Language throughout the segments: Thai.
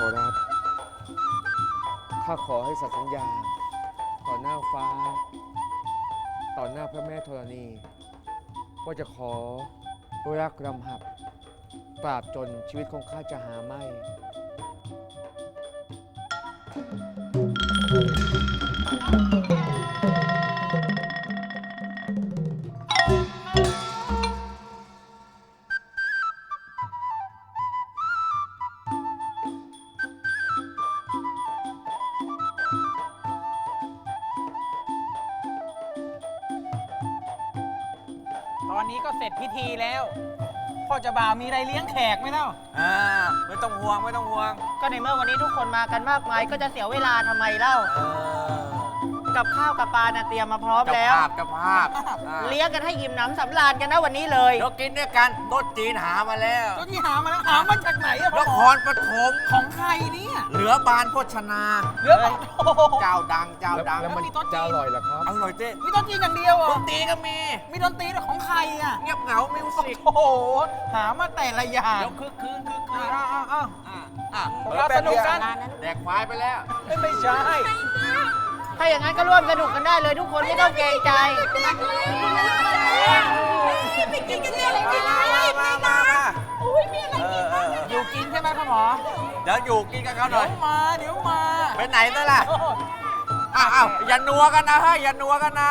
ขอรับ ข้าขอให้สัตย์สัญญา ต่อหน้าฟ้า ต่อหน้าพระแม่ธรณี ว่าจะขอรักรำหับตราบจนชีวิตของข้าจะหาไม่ นนี้ก็เสร็จพิธีแล้ว พ่อเจะบ่าวมีอะไรเลี้ยงแขกไหมเล่าอ่าไม่ต้องห่วงไม่ต้องห่วงก็ในเมื่อวันนี้ทุกคนมากันมากมาย ก็จะเสียเวลาทำไมเล่า เออกับข้าวกับปลาน่ะเตรียมมาพร้อมเจ้าแล้ว ภาพเจ้าภาพอ่าเลี้ยงกันให้ยิ้มน้ำสำราญกันนะวันนี้เลย เดี๋ยวกินด้วยกันโต๊ะจีนหามาแล้ว ตัวที่หามาแล้วหามาจากไหนอะนพ่อครปฐมของใครเนี่ย เหลือบานโภชนาเหลือบอกโอ้โหเจ้าดังเจ้าแล้วดังแล้วมันมีโต๊ะจีนจะอร่อยเหรอครับ อร่อยเจ๊มีต้นจีนอย่างเดียวเหรดอะนตรีก็มี มีดนตรีด้วยของใครอะเงียบเหงามิวสิกโอ้โหหามาแต่ละอย่างเดี๋ยวคึกคืนคึกคือ้านวอ้าวอ้าวอ่าอ่าเราสนุกกันแดกควายไปแล้ว เอ้ยไม่ใช่ ถ้าอย่างนั้นก็ร่วมสนุกกันได้เลยทุกคนไม่ต้องเกรงใจไปกินกันเลยอะไรกันมามามาม อยู่กินใช่ไหมพ่อหมอเดี๋ยวอยู่กินกับเขาหเดี๋น่ยอวยมาเดี๋ยวมาไปไหนซะล่ะ อ้าวอ้าวอย่านัวกันนะเฮ้ยอย่านัวกันนะ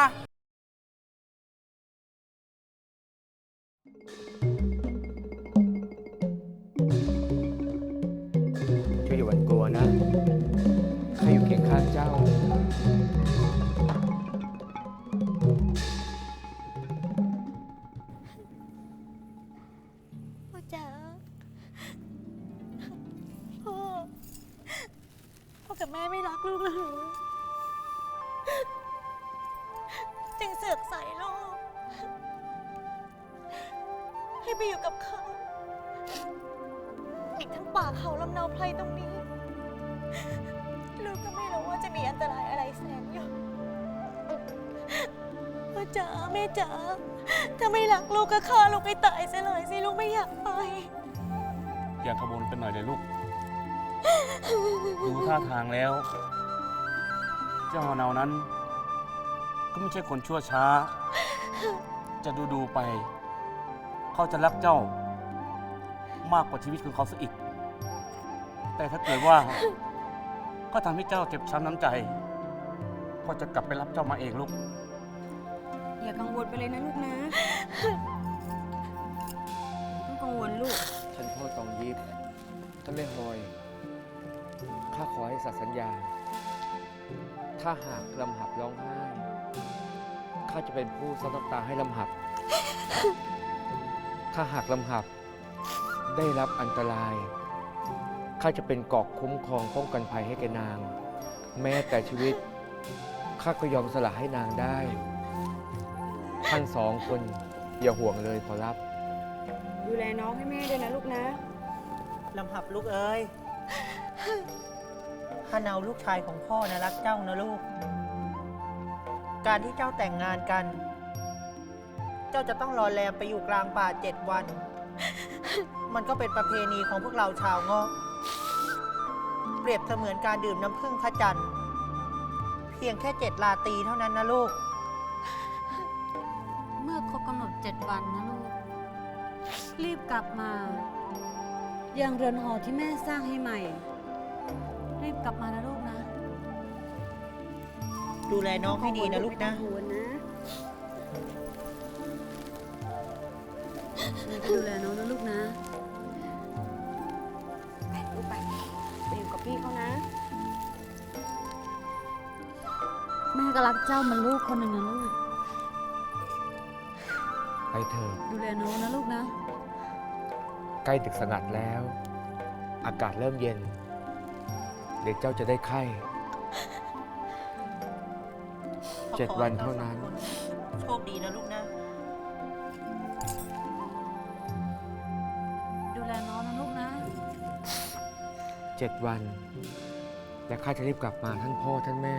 ม่ไม่รักลูกเลยเหรอจึงเสือกใส่ลูก ให้ไปอยู่กับเขา อีกทั้งป่าเขาลำเนาไพรตรงนี้ ลูกก็ไม่รู้ว่าจะมีอันตรายอะไรแสงอยู่พ่อจ๋าแม่จ๋าถ้าไม่รักลูกก็ฆ่าลูกให้ตายซะเลยสิลูกไม่อยากไป อย่าขบวนกันหน่อยเลยลูก ดูท่าทางแล้ว เจ้าฮานาวนั้น ก็ไม่ใช่คนชั่วช้า จะดูดูๆไป เขาจะรักเจ้ามากกว่าชีวิตของเขาซะอีก แต่ถ้าเกิดว่าเขาทำให้เจ้าเจ็บช้ำน้ำใจ ก็จะกลับไปรับเจ้ามาเองลูก อย่ากังวลไปเลยนะลูกนะไม่ต้องกังวลลูกท่านพ่อตองยิบท่านแม่ฮอย ข้าขอให้สัตย์สัญญา ถ้าหากลำหับร้องไห้ ข้าจะเป็นผู้ซับน้ำตาให้ลำหับ ถ้าหากลำหับได้รับอันตราย ข้าจะเป็นเกราะคุ้มครองป้องกันภัยให้แกนาง แม้แต่ชีวิต ข้าก็ยอมสละให้นางได้ ท่านสองคนอย่าห่วงเลยขอรับ ดูแลน้องให้แม่ด้วยนะลูกนะ ลำหับลูกเอ้ย ข้าเนาลูกชายของพ่อนะรักเจ้านะลูก การที่เจ้าแต่งงานกัน เจ้าจะต้องรอแรมไปอยู่กลางป่าเจ็ดวัน มันก็เป็นประเพณีของพวกเราชาวงาะเปรียบเสมือนการดื่มน้ำผึ้งพระจันทร์ เพียงแค่เจ็ดลาตีเท่านั้นนะลูก เมื่อครบกำหนดเจ็ดวันนะลูก รีบกลับมาย่างเรือนหอที่แม่สร้างให้ใหม่ รีบกลับมานะลูกนะ ดูแลน้องให้ดีนะลูกนะ ไม่ต้องกังวลนะแม่ก็ดูแลน้องนะลูกนะไปลูกไปไปอยู่กับพี่เขานะ แม่ก็รักเจ้าเหมันลูกคนหนึ่งนะลูก ไปเถิดดูแลน้องนะลูกนะ ใกล้ดึกสงัดแล้ว อากาศเริ่มเย็นเดี๋ยวเจ้าจะได้ไข้เจ็ดวันเท่านั้น โชคดีนะลูกนะ ดูแลน้องนะลูกนะเจ็ดวัน และข้าจะรีบกลับมาท่านพ่อท่านแม่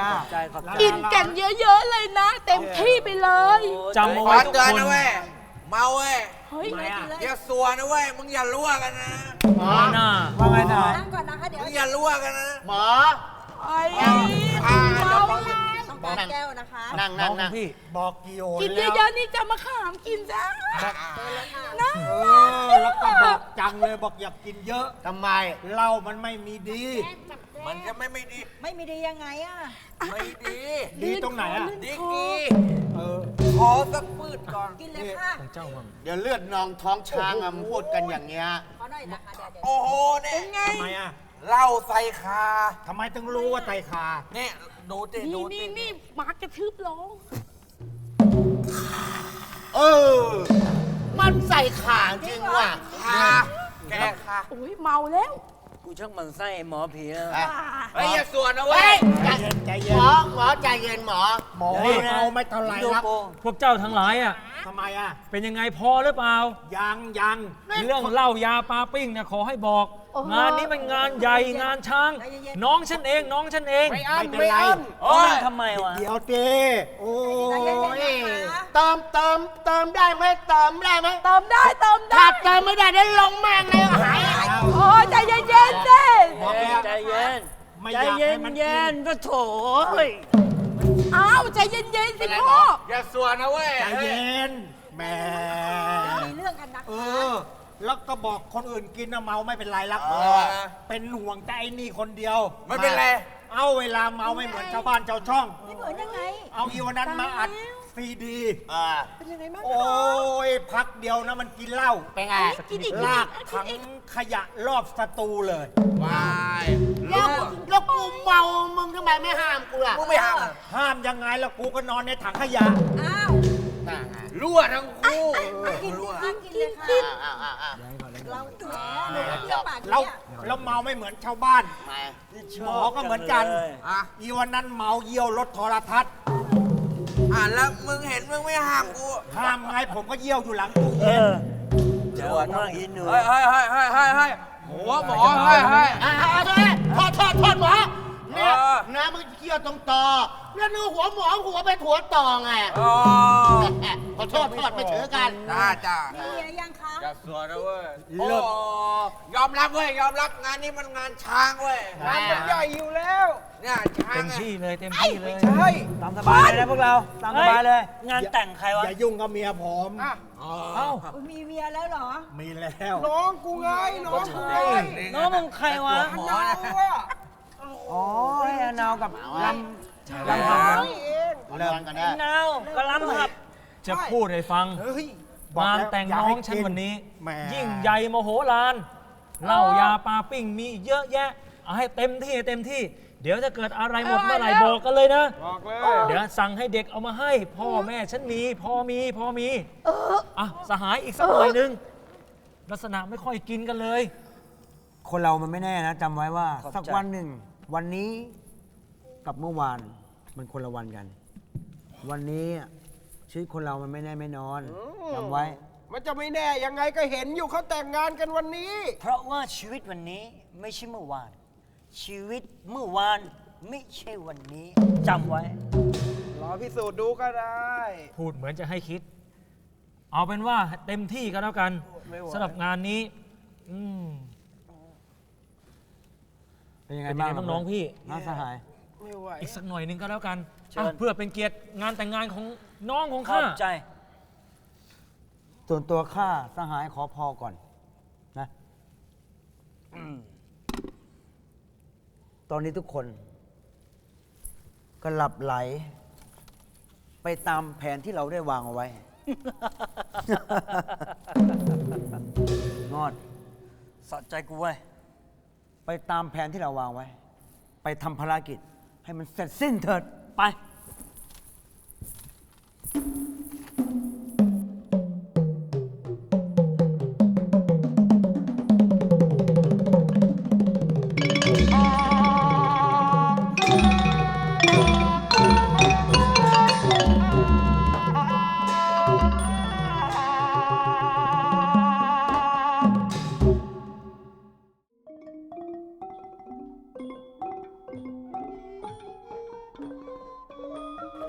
นะขอบใจมากจ้าใจขอบใจกินกันเยอะๆเลยนะ เต็มที่ไปเลย จำเอาขอไว้ทุกเตือนคนนะเว้ย เมาเว้ยเฮ้ยทำไมอะอย่าสัวนะเว้ย มึงอย่ารั่วกันนะหน้าว่าไงนายนั่งก่อนนะคะเดี๋ยวมึงอย่ารั่วกันนะหมอ ไอ้อ่าต้องการแก้วนะคะนั่งน้นั่องงนั่งพี่บอกกี่โอกินแล้วเยอะๆนี่จะมาขามกินจ้าเออแล้วก็บอกจังเลยบอกอย่ากินเยอะ ทำไม เหล้ามันไม่มีดี มันจะไม่ไม่ดี ไม่มีดียังไงอะ ไม่ดี ดีตรงไหนอะ ดีกีเออขอสักพืชก่อน กินเลยค่ะเจ้าวังเดี๋ยวเลือดนองท้องช้างอะมึงพูดกันอย่างเงี้ย ขอหน่อยนะคะเดี๋ยวเดี๋ยวโอ้โหเนี่ยทำไมอะเหล้าใส่คาทำไมถึงรู้ว่าไตคาเนี่ยดูติดูนี่ตินี่นี่มากระทืบร้องเออ มันใส่ขาจริงว่ะคาแกคาโอ้ยเมาแล้ว กูช่างมันไส้หมอผีแล้วอะ เฮ้ยอย่าสัวนะเว้เฮ้ยยใจใจเย็นใจหเย็มนอหมอใจเย็นหมอ หมอเอาไม่เท่าไหรหรอกพวกเจ้าทั้งหลายอะ ทำไมอะเป็นยังไงพอหรือเปล่า ยังยัง เรื่องเหล้ายาปลาปิ้งเนี่ยขอให้บอก โอ้โห งานนี้มันงานใหญ่งานช้าง น้องฉันเองน้องฉันเองไม่อั้นไม่ไม่เป็นไรอั้นโอ้ยทำไมวะ เดี๋ยวเจโอ้ยเติมเติมเติมได้ไหมเติมได้ไหมเติมได้เติมถ้าได้เติมไม่ได้ได้ลงแม่งเลยหายโอ้ยใจเย็นๆสิบอกแล้วใจเย็น ไม่อยากให้มันกินก็โถยอ้าวใจเย็นๆสิพ่ออย่าสัวนะเว้ยใจเย็นแหมมีเรื่องกันนะเออ แล้วก็บอกคนอื่นกินนะเมาไม่เป็นไรรักเออ เป็นห่วงแต่ไอ้นี่คนเดียว ไม่เป็นไร เอาเวลาเมาไม่เหมือนชาวบ้านชาวช่อง ไม่เหมือนยังไง เอาอีวันนั้นมาอัดซีดี อ่า เป็นยังไงบ้างโอ้ยพักเดียวนะมันกินเหล้าเป็นไงกินอีกลากถังขยะรอบสตูเลยวายแล้วแล้วกูเมามึงทำไมไม่ห้ามกูล่ะ มึงไม่ห้ามอะห้ามยังไงแล้วกูก็นอนในถังขยะ อ้าว อ่าอ่ารั่วทั้งคู่กินรั่วกินกินเลยค่ะอ่าอ่าอ่าเราแหมหนูเจ้าปากแล้วเนี่ยแล้วเมาไม่เหมือนชาวบ้านไม่หมอก็เหมือนกันอะอีวันนั้นเมาเยี่ยวรถโทรทัศน์อะแล้วมึงเห็นมึงไม่ห้ามกูห้ามไงผมก็เยี่ยวอยู่หลังตู้เย็นเดี๋ยวมากอีหนูเฮ้ยเฮ้ยเฮ้ยเฮ้ยเฮ้ยเฮ้ยหัวหมอเฮ้ยเฮ้ย อ่าอ่าโทษโทษโทษโทษหมอเนี่ยเออ น้ำมันเคี่ยวตรงต่อ แล้วนึกหัวหมอหัวไปหัวต่อไงอ๋อขอโทษโทษไปถือกัน จ้าจ้ามีเมียยังคะอย่าสัวนะเว้ยโอ้ยอมรับเว้ยยอมรับงานนี้มันงานช้างเว้ยงานมันใหญ่อยู่แล้วเนี่ยช้างเต็มอะที่เลยเต็มที่เลยใช่ตามสบายเลยนะพวกเราตามสบายเลย งานแต่งใครวะอย่ายุ่งกับเมียผมอะเอ้าอุ๊ยมีเมียแล้วเหรอ มีแล้วน้องกูไงน้องกูไงน้องมึงใครวะหมอนะอ๋อไอ้นาวกับลำ ลำครัพับงเริ่มกันได้นาวกำลังหับ จะพูดให้ฟัง เฮ้ยบอกงานล้วแต่งย่าน้อให้งฉันกิวันนี้แหมยิ่งใหญ่มโหฬารเหล้ายาปลาปิ้งมีเยอะแยะเอาให้เต็มที่เต็มที่ เดี๋ยวจะเกิดอะไรหมดเมื่อไหร่บอกกันเลยนะ บอกเลยเดี๋ยวสั่งให้เด็กเอามาให้ พ่อแม่ฉันมีพ่อมีพ่อมีอะสหายอีกสักหน่อยนึงลักษณะไม่ค่อยกินกันเลย คนเรามันไม่แน่นะจำไว้ว่าขอบใจสักวันหนึ่ง วันนี้ กับเมื่อวานมันคนละวันกัน วันนี้ชีวิตคนเรามันไม่แน่ไม่นอนจำไว้ มันจะไม่แน่ยังไงก็เห็นอยู่เขาแต่งงานกันวันนี้ เพราะว่าชีวิตวันนี้ไม่ใช่เมื่อวาน ชีวิตเมื่อวานไม่ใช่วันนี้จำไว้ รอพิสูจน์ดูก็ได้ พูดเหมือนจะให้คิด เอาเป็นว่าเต็มที่ก็แล้วกันไม่ไหว สำหรับงานนี้ อืมเป็นยังไงเป็นบ้างยังไงบ้างน้องพี่ น้องสหาย ไม่ไหว อีกสักหน่อยหนึงก็แล้วกันเชิญ อะเพื่อเป็นเกียรติงานแต่งงานของน้องของขอข้าบใจส่วนตัวข้าสหายขอพอก่อนนะอืมตอนนี้ทุกคน ก็หลับไหล ไปตามแผนที่เราได้วางเอาไว้ งอด สะใจกูไว้ยไปตามแผนที่เราวางไว้ ไปทำภารกิจ ให้มันเสร็จสิ้นเถิดไป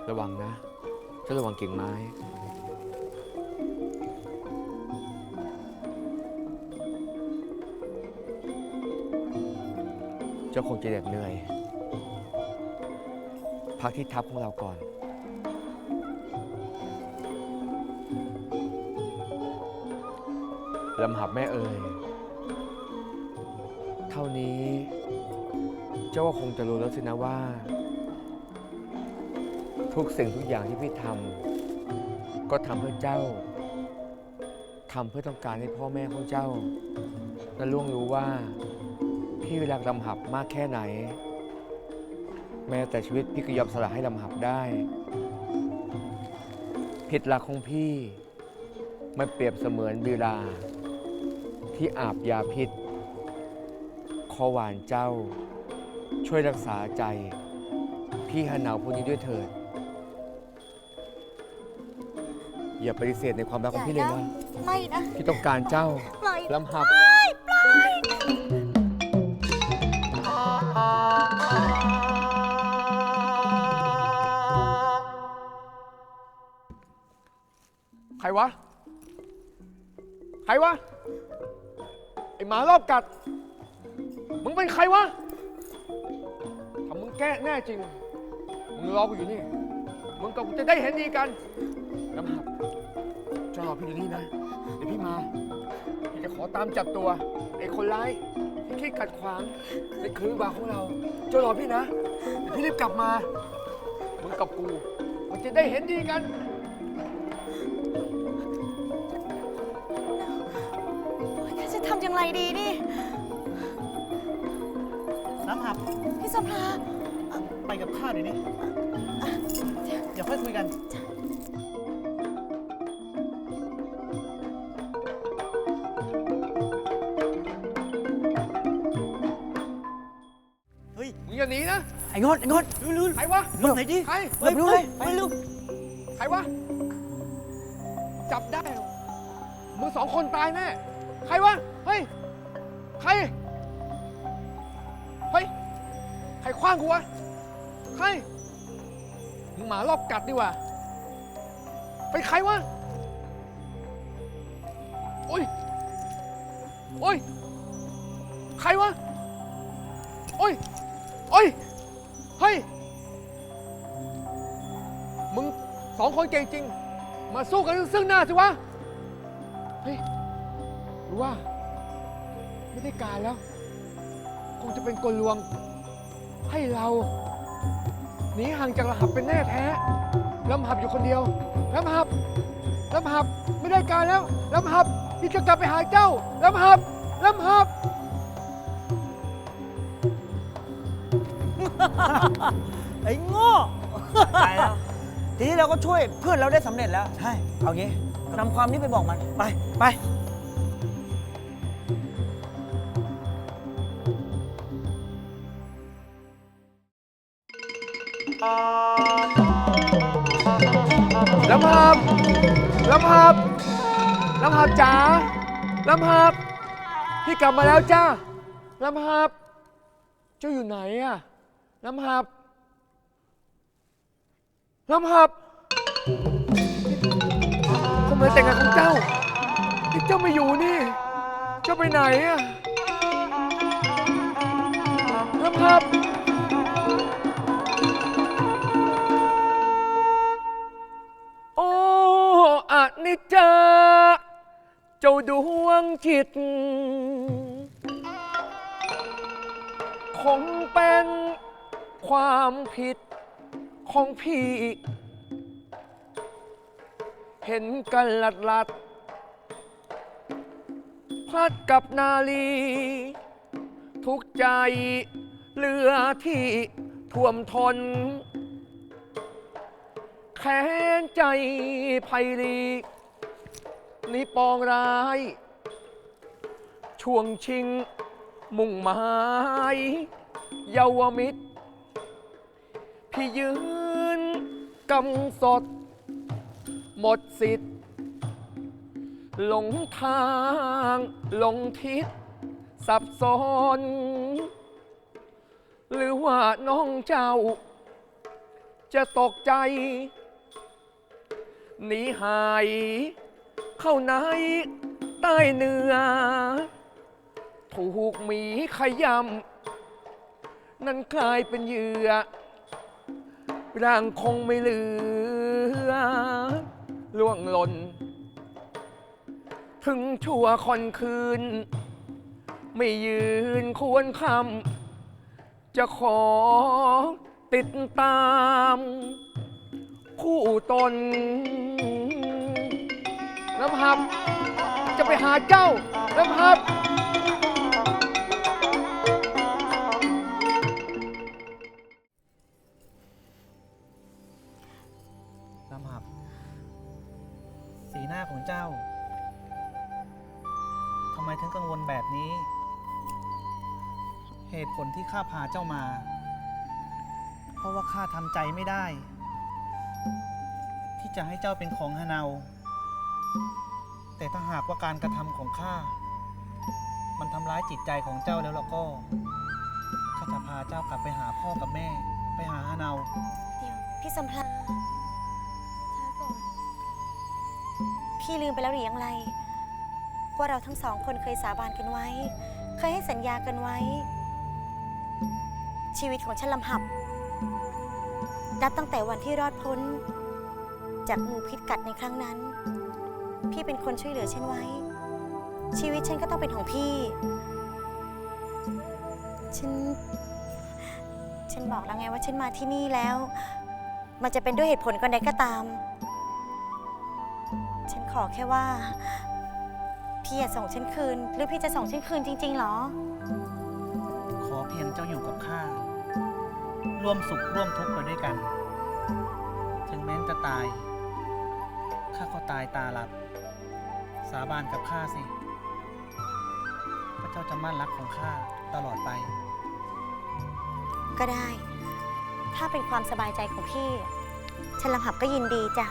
ระวังนะถ้าระวังกิ่งไม้ เจ้าคงจะเหน็ดเหนื่อย พักที่ทัพของเราก่อนลำหับแม่เอ่ย เท่านี้ เจ้าก็คงจะรู้แล้วสินะว่า ทุกสิ่งทุกอย่างที่พี่ทำก็ทำเพื่อเจ้าทำเพื่อต้องการให้พ่อแม่ของเจ้า และล่วงรู้ว่า พี่รักลำหับมากแค่ไหน แม้แต่ชีวิตพี่ก็ยอมสละให้ลำหับได้ผิดหลักของพี่มันเปรียบเสมือนบิราที่อาบยาพิษขอหวานเจ้า ช่วยรักษาใจ พี่หนาวผู้นี้ด้วยเถิด อย่าปฏิเสธในความรักของพี่เลยนะไม่นะพี่ต้องการเจ้าปล่อยลำหับปล่อยปล่อยใครวะ ใครวะ ไอหมารอบกัด มึงเป็นใครวะถ้ามึงแก้แน่จริง มึงรอกูอยู่นี่ มึงกับกูจะได้เห็นดีกันน้ำหับ เจ้ารอพี่อยู่นี่นะ เดี๋ยวพี่มา พี่จะขอตามจับตัวไอ้คนร้ายที่คิดขัดขวางในคืนบาของเรา เจ้ารอพี่นะเดี๋ยวพี่รีบกลับมามึงกับกู มันจะได้เห็นดีกัน ข้าจะทำอย่างไรดีนี่ น้ำหับพี่สภาไปกับข้าเดี๋ยวนี้ เดี๋ยวค่อยคุยกัน นะไอ้งดไอ้งดลุ้นใครวะๆลุ้นไหนดิใครเฮ้ยไปดูเลยไปดูใครวะ จับได้เหรอมึงสองคนตายแน่ ใครวะ เฮ้ย ใคร เฮ้ย ใครคว้างกูวะ ใคร มึงหมารอบกัดดีกว่าเป็นใครวะ โอ้ย โอ้ย ใครวะ โอ้ย โอ้ย องคนเก่งจริง มาสู้กันซึ่งหน้าสิวะ เฮ้ยหรือว่า ไม่ได้การแล้ว คงจะเป็นกลลวง ให้เราหนีห่างจากระหับเป็นแน่แท้ลำหับอยู่คนเดียวลำหับลำหับไม่ได้การแล้วลำหับที่จะกลับไปหาเจ้าลำหับลำหับ ไอ้โง่ ตายแล้ว ทีนี้เราก็ช่วยเพื่อนเราได้สำเร็จแล้ว ใช่ เอางี้นำความนี้ไปบอกมัน ไป ไป ลำหับลำหับลำหับจ๋าลำหับพี่กลับมาแล้วจ้าลำหับเจ้าอยู่ไหนอะลำหับ ลำหับทำไมแต่งงานของเจ้าที่เจ้าไม่อยู่นี่ เจ้าไปไหนอะลำหับ โอ้อะนิจจาเจ้าดวงจิต คงเป็นความผิด ของพี่ เห็นกันหลัดลัดพลัดกับนาลี ทุกใจเหลือที่ท่วมทน แค้นใจไพลีนี่ปองร้าย ช่วงชิง มุ่งหมายเยาวมิตร พี่ยืน กำสด หมดสิทธิ์หลงทางหลงทิศ สับสน หรือว่าน้องเจ้า จะตกใจ หนีหาย เข้าในใต้เนื้อถูกหมีขยำนั้นกลายเป็นเหยื่อ ร่างคงไม่เหลือล่วงหล่น ถึงชั่วคอนคืน ไม่ยืนควรคำจะขอติดตาม คู่ตนน้ำหับ จะไปหาเจ้าน้ำหับ แบบนี้ เหตุผลที่ข้าพาเจ้ามา เพราะว่าข้าทำใจไม่ได้ ที่จะให้เจ้าเป็นของฮาเนา แต่ถ้าหากว่าการกระทำของข้า มันทำร้ายจิตใจของเจ้าแล้วแล้วก็ ข้าจะพาเจ้ากลับไปหาพ่อกับแม่ ไปหาฮาเนา เดี๋ยวพี่สำพลาช้าก่อน พี่ลืมไปแล้วหรือยังไร ว่าเราทั้งสองคนเคยสาบานกันไว้ เคยให้สัญญากันไว้ ชีวิตของฉันลำหับนับตั้งแต่วันที่รอดพ้น จากงูพิษกัดในครั้งนั้น พี่เป็นคนช่วยเหลือฉันไว้ ชีวิตฉันก็ต้องเป็นของพี่ ฉัน ฉันบอกแล้วไงว่าฉันมาที่นี่แล้ว มันจะเป็นด้วยเหตุผลก็ใดก็ตาม ฉันขอแค่ว่า พี่อย่าส่งฉันคืน หรือพี่จะส่งฉันคืนจริงๆเหรอ ขอเพียงเจ้าอยู่กับข้า ร่วมสุขร่วมทุกข์ไปด้วยกัน ถึงแม้นจะตาย ข้าก็ตายตาหลับ สาบานกับข้าสิว่าเจ้าจะมั่นรักของข้าตลอดไป ก็ได้ ถ้าเป็นความสบายใจของพี่ ฉันลำหับก็ยินดีจ้ะ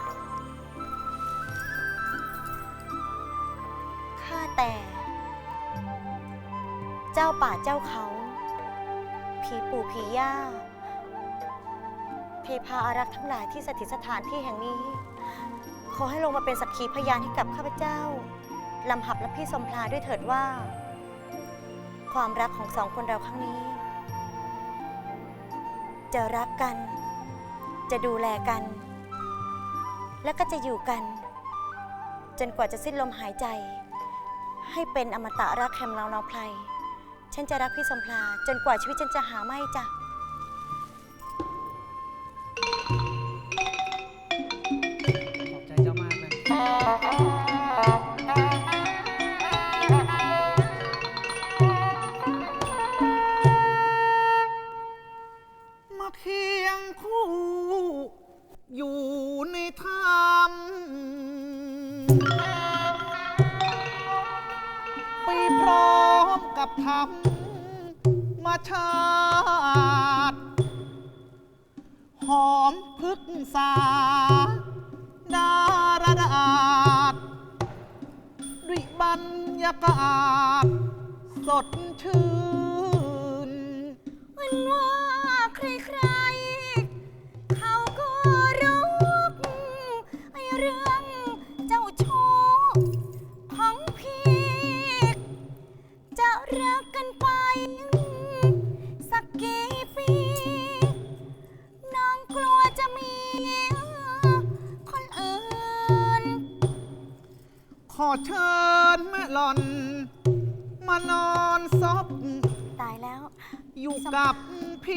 เจ้าป่าเจ้าเขา ผีปู่ผีย่าเทพาอารักษ์ทั้งหลายที่สถิตสถานที่แห่งนี้ ขอให้ลงมาเป็นสักขีพยานให้กับข้าพเจ้าลำหับและพี่สมพลาด้วยเถิดว่า ความรักของสองคนเราครั้งนี้ จะรักกัน จะดูแลกัน และก็จะอยู่กัน จนกว่าจะสิ้นลมหายใจ ให้เป็นอมตะรักแคมเรานาไพร ฉันจะรักพี่สมพลาจนกว่าชีวิตฉันจะหาไม่จ้ะ ขอบใจเจ้ามากนะ มาเคียงคู่ อยู่ในธร ธรรมชาติหอมพึกษาดารดาษด้วยบรรยากาศ สดชื่นมันว่าใคร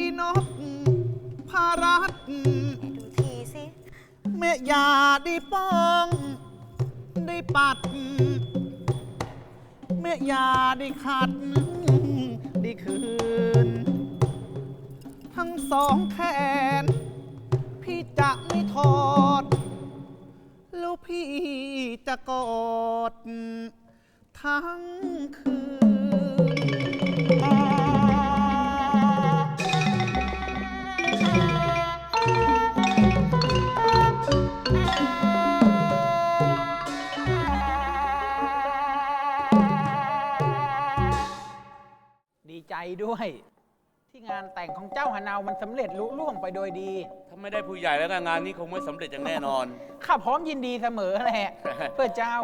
พี่นกพารัตน์ไหนดูทีสิแม่ยาได้ป้อง ได้ปัด แม่ยาได้ขัด ได้คืน ทั้งสองแขน พี่จะไม่ถอด แล้วพี่จะกอดทั้งคืน ดีใจด้วยที่ที่งานแต่งของเจ้าหานาวมันสำเร็จลุล่วงไปโดยดี ถ้าไม่ได้ผู้ใหญ่แล้วก็งานนี้คงไม่สำเร็จอย่างแน่นอน ข้าพร้อมยินดีเสมอแหละ เพื่อเจ้า